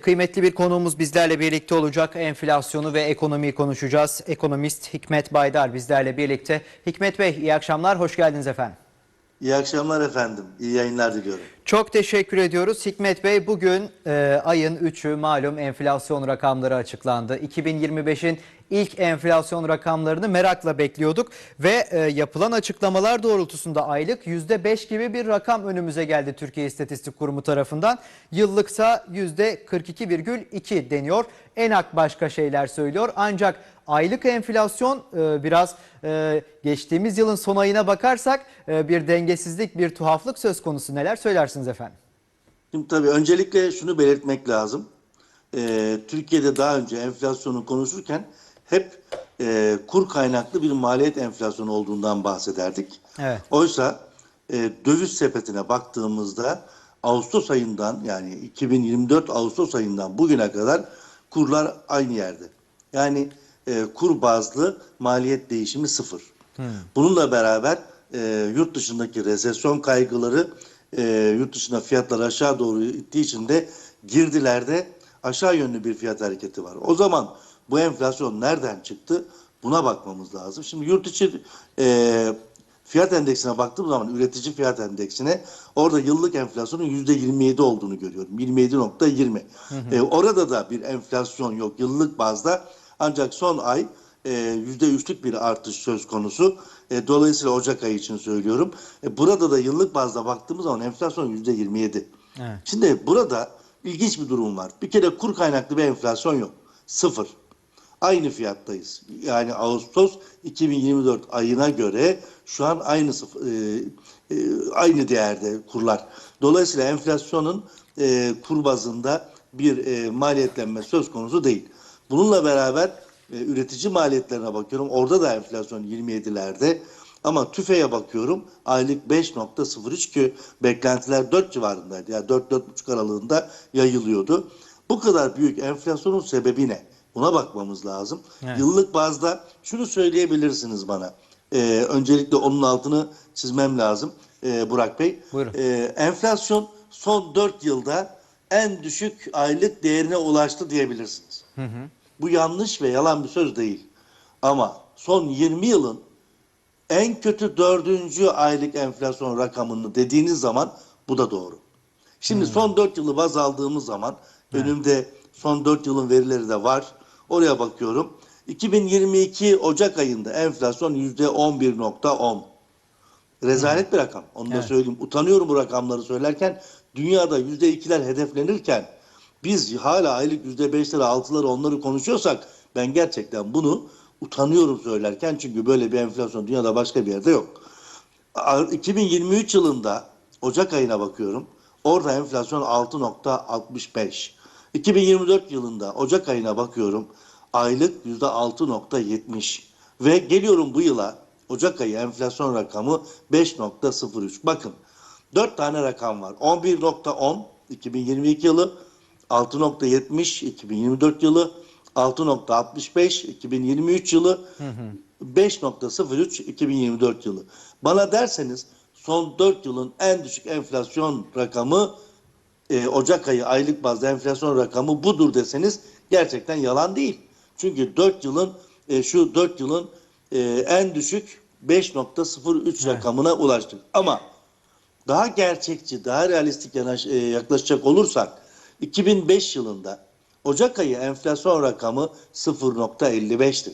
Kıymetli bir konuğumuz bizlerle birlikte olacak. Enflasyonu ve ekonomiyi konuşacağız. Ekonomist Hikmet Baydar bizlerle birlikte. Hikmet Bey, iyi akşamlar, hoş geldiniz efendim. İyi akşamlar efendim. İyi yayınlar diliyorum. Çok teşekkür ediyoruz. Hikmet Bey, bugün e, ayın 3'ü malum enflasyon rakamları açıklandı. 2025'in ilk enflasyon rakamlarını merakla bekliyorduk ve e, yapılan açıklamalar doğrultusunda aylık %5 gibi bir rakam önümüze geldi Türkiye İstatistik Kurumu tarafından. Yıllıksa %42,2 deniyor. ENAK başka şeyler söylüyor ancak aylık enflasyon e, biraz e, geçtiğimiz yılın son ayına bakarsak e, bir dengesizlik, bir tuhaflık söz konusu. Neler söylersiniz efendim? Şimdi tabii öncelikle şunu belirtmek lazım. Ee, Türkiye'de daha önce enflasyonu konuşurken hep e, kur kaynaklı bir maliyet enflasyonu olduğundan bahsederdik. Evet. Oysa e, döviz sepetine baktığımızda Ağustos ayından yani 2024 Ağustos ayından bugüne kadar kurlar aynı yerde. Yani e, kur bazlı maliyet değişimi sıfır. Bununla beraber e, yurt dışındaki resesyon kaygıları e, yurt dışında fiyatlar aşağı doğru ittiği için de girdilerde aşağı yönlü bir fiyat hareketi var. O zaman bu enflasyon nereden çıktı? Buna bakmamız lazım. Şimdi yurt içi e, fiyat endeksine baktığım zaman üretici fiyat endeksine orada yıllık enflasyonun %27 olduğunu görüyorum. 27.20. E, orada da bir enflasyon yok yıllık bazda. Ancak son ay e, %3'lük bir artış söz konusu. E, dolayısıyla Ocak ayı için söylüyorum. E, burada da yıllık bazda baktığımız zaman enflasyon %27. Evet. Şimdi burada ilginç bir durum var. Bir kere kur kaynaklı bir enflasyon yok. Sıfır. Aynı fiyattayız. Yani Ağustos 2024 ayına göre şu an aynı e, e, aynı değerde kurlar. Dolayısıyla enflasyonun e, kur bazında bir e, maliyetlenme söz konusu değil. Bununla beraber e, üretici maliyetlerine bakıyorum. Orada da enflasyon 27'lerde. Ama tüfeğe bakıyorum aylık 5.03 ki beklentiler 4 civarındaydı. Yani 4-4,5 aralığında yayılıyordu. Bu kadar büyük enflasyonun sebebi ne? Buna bakmamız lazım. Evet. Yıllık bazda şunu söyleyebilirsiniz bana. Ee, öncelikle onun altını çizmem lazım ee, Burak Bey. Buyurun. Ee, enflasyon son 4 yılda en düşük aylık değerine ulaştı diyebilirsiniz. Bu yanlış ve yalan bir söz değil. Ama son 20 yılın en kötü dördüncü aylık enflasyon rakamını dediğiniz zaman bu da doğru. Şimdi son 4 yılı baz aldığımız zaman önümde son 4 yılın verileri de var. Oraya bakıyorum. 2022 Ocak ayında enflasyon %11.10. Rezalet bir rakam. Onu da Evet. söyleyeyim. Utanıyorum bu rakamları söylerken. Dünyada %2'ler hedeflenirken biz hala aylık %5'leri, 6'ları onları konuşuyorsak ben gerçekten bunu utanıyorum söylerken çünkü böyle bir enflasyon dünyada başka bir yerde yok. A- 2023 yılında Ocak ayına bakıyorum. Orada enflasyon 6.65. 2024 yılında Ocak ayına bakıyorum. Aylık %6.70. Ve geliyorum bu yıla Ocak ayı enflasyon rakamı 5.03. Bakın 4 tane rakam var. 11.10 2022 yılı, 6.70 2024 yılı, 6.65 2023 yılı, 5.03 2024 yılı. Bana derseniz son 4 yılın en düşük enflasyon rakamı e, Ocak ayı aylık bazda enflasyon rakamı budur deseniz gerçekten yalan değil. Çünkü 4 yılın e, şu 4 yılın e, en düşük 5.03 rakamına ulaştık. Ama daha gerçekçi, daha realistik yanaş, e, yaklaşacak olursak 2005 yılında Ocak ayı enflasyon rakamı 0.55'ti.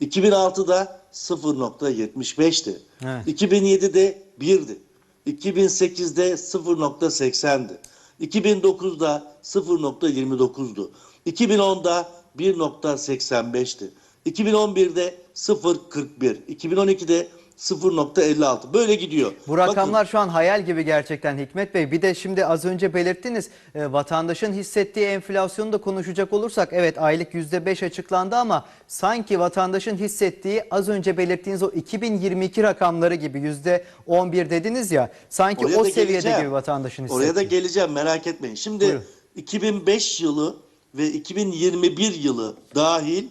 2006'da 0.75'ti. Evet. 2007'de 1'di. 2008'de 0.80'di. 2009'da 0.29'du. 2010'da 1.85'ti. 2011'de 0.41. 2012'de 0.56. Böyle gidiyor. Bu Bakın, rakamlar şu an hayal gibi gerçekten Hikmet Bey. Bir de şimdi az önce belirttiniz e, vatandaşın hissettiği enflasyonu da konuşacak olursak evet aylık %5 açıklandı ama sanki vatandaşın hissettiği az önce belirttiğiniz o 2022 rakamları gibi %11 dediniz ya sanki Oraya o seviyede geleceğim. gibi vatandaşın hissettiği. Oraya da geleceğim merak etmeyin. Şimdi Buyurun. 2005 yılı ve 2021 yılı dahil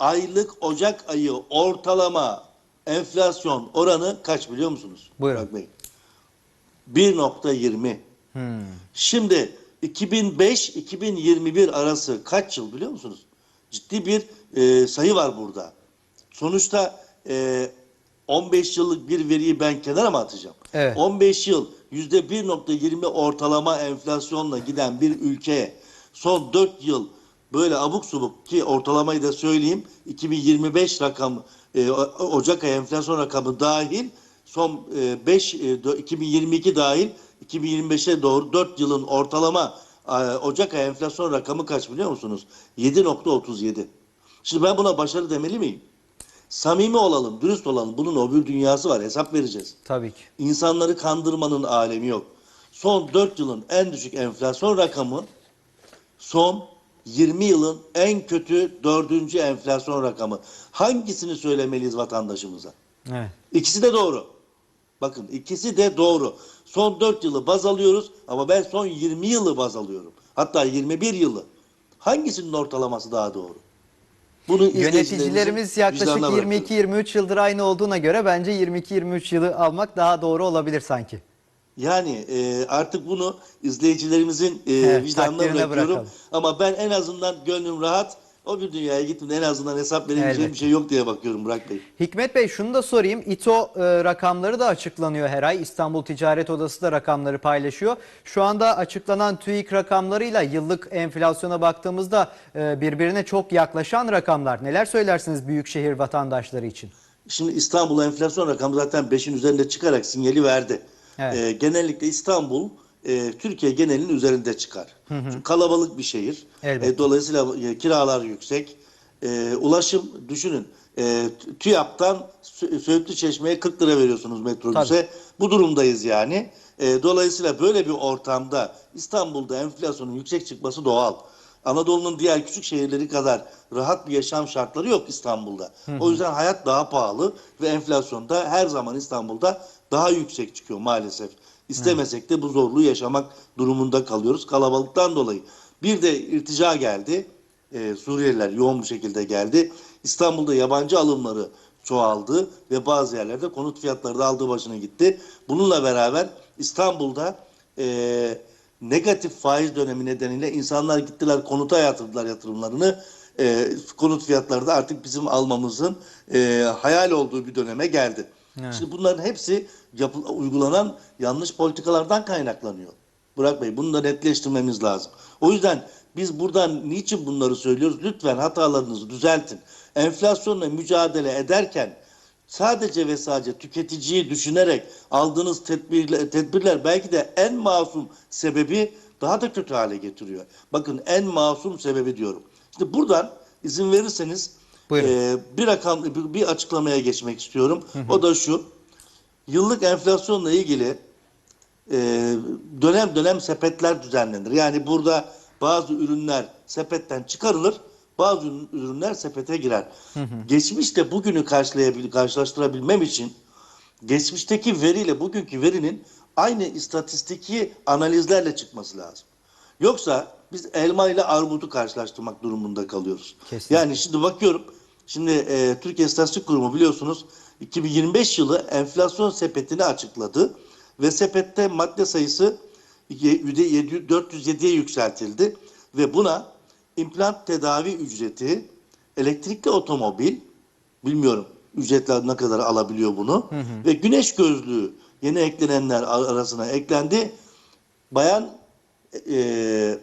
aylık Ocak ayı ortalama enflasyon oranı kaç biliyor musunuz? Buyurun. Bey? 1.20. Şimdi 2005-2021 arası kaç yıl biliyor musunuz? Ciddi bir e, sayı var burada. Sonuçta e, 15 yıllık bir veriyi ben kenara mı atacağım? Evet. 15 yıl %1.20 ortalama enflasyonla giden bir ülkeye son 4 yıl böyle abuk subuk ki ortalamayı da söyleyeyim 2025 rakamı e, O- Ocak ayı enflasyon rakamı dahil son 5 2022 dahil 2025'e doğru 4 yılın ortalama e, Ocak ayı enflasyon rakamı kaç biliyor musunuz? 7.37. Şimdi ben buna başarı demeli miyim? Samimi olalım, dürüst olalım. Bunun öbür dünyası var. Hesap vereceğiz. Tabii ki. İnsanları kandırmanın alemi yok. Son 4 yılın en düşük enflasyon rakamı son 20 yılın en kötü 4. enflasyon rakamı. Hangisini söylemeliyiz vatandaşımıza? Evet. İkisi de doğru. Bakın ikisi de doğru. Son 4 yılı baz alıyoruz ama ben son 20 yılı baz alıyorum. Hatta 21 yılı. Hangisinin ortalaması daha doğru? Bunu Yöneticilerimiz yaklaşık vicdanına bırakıyorum. 22-23 yıldır aynı olduğuna göre bence 22-23 yılı almak daha doğru olabilir sanki. Yani e, artık bunu izleyicilerimizin e, Evet, vicdanına takdirine bırakıyorum. bırakalım. Ama ben en azından gönlüm rahat. O bir dünyaya gittim en azından hesap verebileceğim Elbette. bir şey yok diye bakıyorum Burak Bey. Hikmet Bey şunu da sorayım. İTO e, rakamları da açıklanıyor her ay. İstanbul Ticaret Odası da rakamları paylaşıyor. Şu anda açıklanan TÜİK rakamlarıyla yıllık enflasyona baktığımızda e, birbirine çok yaklaşan rakamlar. Neler söylersiniz büyükşehir vatandaşları için? Şimdi İstanbul enflasyon rakamı zaten 5'in üzerinde çıkarak sinyali verdi. Evet. E, genellikle İstanbul e, Türkiye genelinin üzerinde çıkar. Çünkü kalabalık bir şehir. Elbette. E, dolayısıyla e, kiralar yüksek. E, ulaşım düşünün. E, TÜYAP'tan Sö- Söğütlü Çeşme'ye 40 lira veriyorsunuz metrobüse. Bu durumdayız yani. E, dolayısıyla böyle bir ortamda İstanbul'da enflasyonun yüksek çıkması doğal. Anadolu'nun diğer küçük şehirleri kadar rahat bir yaşam şartları yok İstanbul'da. O yüzden hayat daha pahalı ve enflasyon da her zaman İstanbul'da daha yüksek çıkıyor maalesef. İstemesek de bu zorluğu yaşamak durumunda kalıyoruz kalabalıktan dolayı. Bir de irtica geldi. Ee, Suriyeliler yoğun bir şekilde geldi. İstanbul'da yabancı alımları çoğaldı ve bazı yerlerde konut fiyatları da aldığı başına gitti. Bununla beraber İstanbul'da eee, negatif faiz dönemi nedeniyle insanlar gittiler konuta yatırdılar yatırımlarını. Eee, konut fiyatları da artık bizim almamızın eee, hayal olduğu bir döneme geldi. Şimdi bunların hepsi yapı, uygulanan yanlış politikalardan kaynaklanıyor. Burak Bey bunu da netleştirmemiz lazım. O yüzden biz buradan niçin bunları söylüyoruz? Lütfen hatalarınızı düzeltin. Enflasyonla mücadele ederken sadece ve sadece tüketiciyi düşünerek aldığınız tedbirler, tedbirler belki de en masum sebebi daha da kötü hale getiriyor. Bakın en masum sebebi diyorum. İşte buradan izin verirseniz Buyurun. e, bir rakam bir, bir açıklamaya geçmek istiyorum. O da şu. Yıllık enflasyonla ilgili e, dönem dönem sepetler düzenlenir. Yani burada bazı ürünler sepetten çıkarılır, bazı ürün- ürünler sepete girer. Geçmişte bugünü karşılayabil, karşılaştırabilmem için geçmişteki veriyle bugünkü verinin aynı istatistiki analizlerle çıkması lazım. Yoksa biz elma ile armudu karşılaştırmak durumunda kalıyoruz. Kesinlikle. Yani şimdi bakıyorum, şimdi e, Türkiye İstatistik Kurumu biliyorsunuz 2025 yılı enflasyon sepetini açıkladı ve sepette madde sayısı ye- yüzde 407'ye yükseltildi ve buna implant tedavi ücreti, elektrikli otomobil, bilmiyorum ücretler ne kadar alabiliyor bunu ve güneş gözlüğü yeni eklenenler ar- arasına eklendi. Bayan e,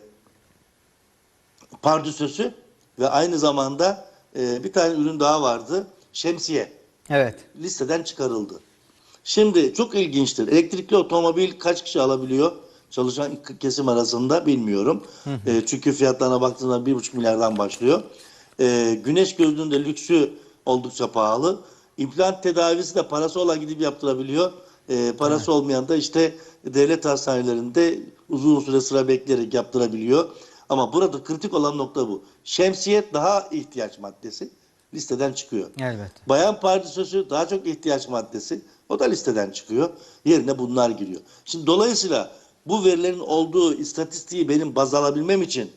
pardüsösü ve aynı zamanda e, bir tane ürün daha vardı. Şemsiye Evet. listeden çıkarıldı. Şimdi çok ilginçtir. Elektrikli otomobil kaç kişi alabiliyor? Çalışan kesim arasında bilmiyorum. E, çünkü fiyatlarına baktığında bir buçuk milyardan başlıyor. E, güneş gözlüğünün de lüksü oldukça pahalı. İmplant tedavisi de parası olan gidip yaptırabiliyor. E, parası olmayan da işte devlet hastanelerinde uzun süre sıra bekleyerek yaptırabiliyor. Ama burada kritik olan nokta bu. Şemsiye daha ihtiyaç maddesi listeden çıkıyor. Elbette. Bayan pardesüsü daha çok ihtiyaç maddesi. O da listeden çıkıyor. Yerine bunlar giriyor. Şimdi dolayısıyla bu verilerin olduğu istatistiği benim baz alabilmem için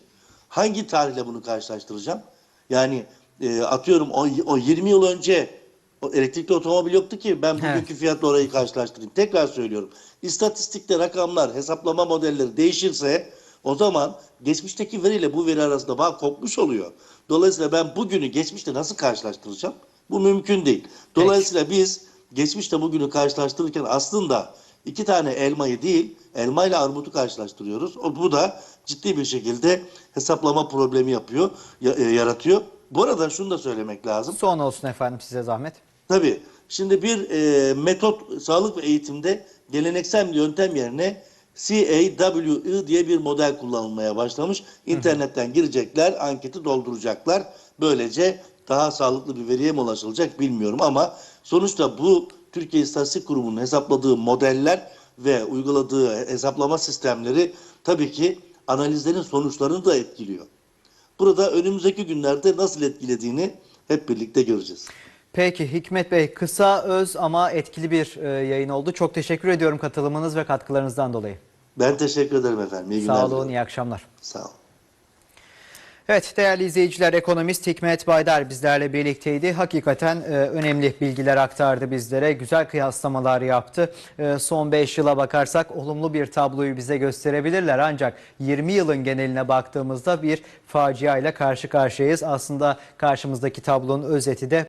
hangi tarihle bunu karşılaştıracağım? Yani e, atıyorum o, o 20 yıl önce o elektrikli otomobil yoktu ki ben Evet. bugünkü fiyatla orayı karşılaştırayım. Tekrar söylüyorum. İstatistikte rakamlar, hesaplama modelleri değişirse O zaman geçmişteki veriyle bu veri arasında bağ kopmuş oluyor. Dolayısıyla ben bugünü geçmişte nasıl karşılaştıracağım? Bu mümkün değil. Dolayısıyla biz geçmişte bugünü karşılaştırırken aslında iki tane elmayı değil, elma ile armutu karşılaştırıyoruz. O, bu da ciddi bir şekilde hesaplama problemi yapıyor, ya- e, yaratıyor. Bu arada şunu da söylemek lazım. Son olsun efendim size zahmet. Tabii. Şimdi bir e, metot sağlık ve eğitimde geleneksel yöntem yerine CAWE diye bir model kullanılmaya başlamış. İnternetten girecekler, anketi dolduracaklar. Böylece daha sağlıklı bir veriye mi ulaşılacak bilmiyorum ama sonuçta bu Türkiye İstatistik Kurumu'nun hesapladığı modeller ve uyguladığı hesaplama sistemleri tabii ki analizlerin sonuçlarını da etkiliyor. Burada önümüzdeki günlerde nasıl etkilediğini hep birlikte göreceğiz. Peki Hikmet Bey kısa öz ama etkili bir e, yayın oldu. Çok teşekkür ediyorum katılımınız ve katkılarınızdan dolayı. Ben teşekkür ederim efendim. İyi günler Sağ olun, iyi akşamlar. Sağ olun. Evet değerli izleyiciler ekonomist Hikmet Baydar bizlerle birlikteydi. Hakikaten e, önemli bilgiler aktardı bizlere. Güzel kıyaslamalar yaptı. E, son 5 yıla bakarsak olumlu bir tabloyu bize gösterebilirler. Ancak 20 yılın geneline baktığımızda bir facia ile karşı karşıyayız. Aslında karşımızdaki tablonun özeti de